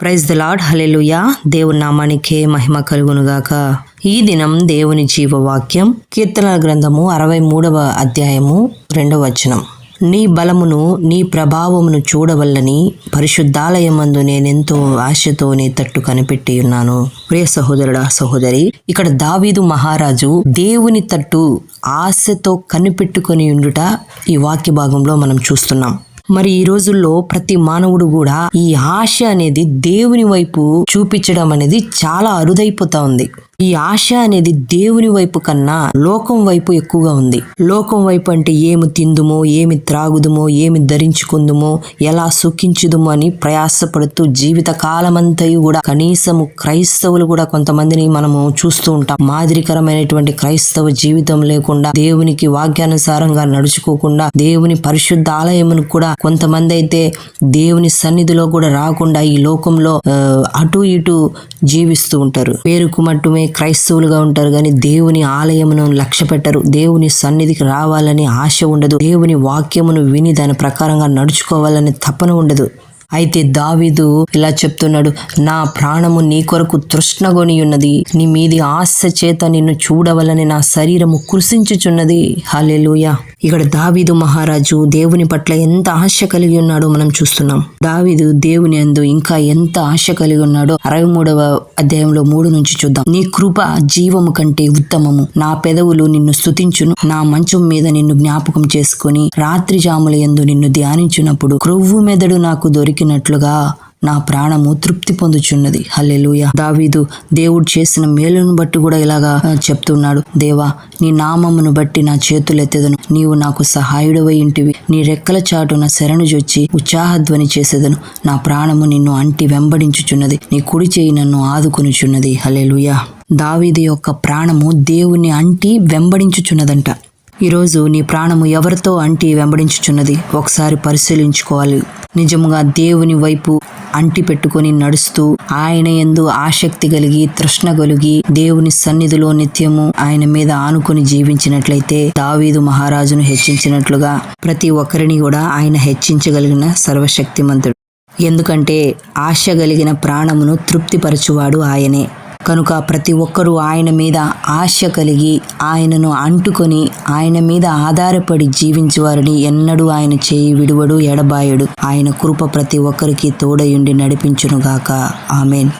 Praise the lord hallelujah దేవుని నామానికే మహిమ కలుగునుగాక. ఈ దినం దేవుని జీవవాక్యం కీర్తనల గ్రంథము అరవై మూడవ అధ్యాయము రెండవ వచనం. నీ బలమును నీ ప్రభావమును చూడవల్లని పరిశుద్ధాలయమందు నేనెంతో ఆశతో నీ తట్టు కనిపెట్టి ఉన్నాను. ప్రియ సహోదరుడా సహోదరి ఇక్కడ దావీదు మహారాజు దేవుని తట్టు ఆశతో కనిపెట్టుకొని ఉండుట ఈ వాక్య భాగంలో మనం చూస్తున్నాం. మరి ఈ రోజుల్లో ప్రతి మానవుడు కూడా ఈ ఆశ అనేది దేవుని వైపు చూపించడం అనేది చాలా అరుదైపోతా ఉంది. ఈ ఆశ అనేది దేవుని వైపు కన్నా లోకం వైపు ఎక్కువగా ఉంది. లోకం వైపు అంటే ఏమి తిందుమో ఏమి త్రాగుదుమో ఏమి ధరించుకుందుమో ఎలా సుఖించుదుమో అని ప్రయాసపడుతూ జీవిత కాలమంతయు కూడా కనీసము క్రైస్తవులు కూడా కొంతమందిని మనము చూస్తూ ఉంటాం. మాదిరికరమైనటువంటి క్రైస్తవ జీవితం లేకుండా దేవునికి వాక్యానుసారంగా నడుచుకోకుండా దేవుని పరిశుద్ధ ఆలయమును కూడా కొంతమంది అయితే దేవుని సన్నిధిలో కూడా రాకుండా ఈ లోకంలో అటు ఇటు జీవిస్తూ ఉంటారు. పేరుకు మట్టుమే క్రైస్తవులుగా ఉంటారు కానీ దేవుని ఆలయమును లక్ష్య పెట్టరు దేవుని సన్నిధికి రావాలని ఆశ ఉండదు. దేవుని వాక్యమును విని దాని ప్రకారంగా నడుచుకోవాలని తపన ఉండదు. అయితే దావీదు ఇలా చెప్తున్నాడు నా ప్రాణము నీ కొరకు తృష్ణగొని ఉన్నది నీ మీది ఆశ చేత నిన్ను చూడవలని నా శరీరము కృషించుచున్నది. హాలేలుయా ఇక్కడ దావీదు మహారాజు దేవుని పట్ల ఎంత ఆశ కలిగి ఉన్నాడో మనం చూస్తున్నాం. దావీదు దేవుని అందు ఇంకా ఎంత ఆశ కలిగి ఉన్నాడో అరవై మూడవ అధ్యాయంలో మూడు నుంచి చూద్దాం. నీ కృప జీవము కంటే ఉత్తమము. నా పెదవులు నిన్ను స్తుతించును. నా మంచం మీద నిన్ను జ్ఞాపకం చేసుకొని రాత్రి జాముల యందు నిన్ను ధ్యానించినప్పుడు క్రొవ్వు మెదడు నాకు దొరికినట్లుగా నా ప్రాణము తృప్తి పొందుచున్నది. హల్లెలూయ. దావీదు దేవుడు చేసిన మేలును బట్టి కూడా ఇలాగా చెప్తున్నాడు. దేవా నీ నామమును బట్టి నా చేతులెత్తెదను. నీవు నాకు సహాయుడవై ఇంటివి. నీ రెక్కల చాటున శరణు జొచ్చి ఉత్సాహధ్వని చేసేదను. నా ప్రాణము నిన్ను అంటి వెంబడించుచున్నది. నీ కుడి చేయి నన్ను ఆదుకొనుచున్నది. హల్లెలూయ. దావీదు యొక్క ప్రాణము దేవుని అంటి వెంబడించుచున్నదంట. ఈరోజు నీ ప్రాణము ఎవరితో అంటి వెంబడించుచున్నది? ఒకసారి పరిశీలించుకోవాలి. నిజముగా దేవుని వైపు అంటి పెట్టుకొని నడుస్తూ ఆయన ఎందు ఆసక్తి కలిగి తృష్ణ కలిగి దేవుని సన్నిధిలో నిత్యము ఆయన మీద ఆనుకొని జీవించినట్లయితే దావీదు మహారాజును హెచ్చించినట్లుగా ప్రతి ఒక్కరిని కూడా ఆయన హెచ్చించగలిగిన సర్వశక్తిమంతుడు. ఎందుకంటే ఆశ కలిగిన ప్రాణమును తృప్తిపరచువాడు ఆయనే. కనుక ప్రతి ఒక్కరూ ఆయన మీద ఆశ కలిగి ఆయనను అంటుకొని ఆయన మీద ఆధారపడి జీవించువారిని ఎన్నడూ ఆయన చేయి విడువడు ఎడబాయడు. ఆయన కృప ప్రతి ఒక్కరికి తోడయుండి నడిపించునుగాక. ఆమెన్.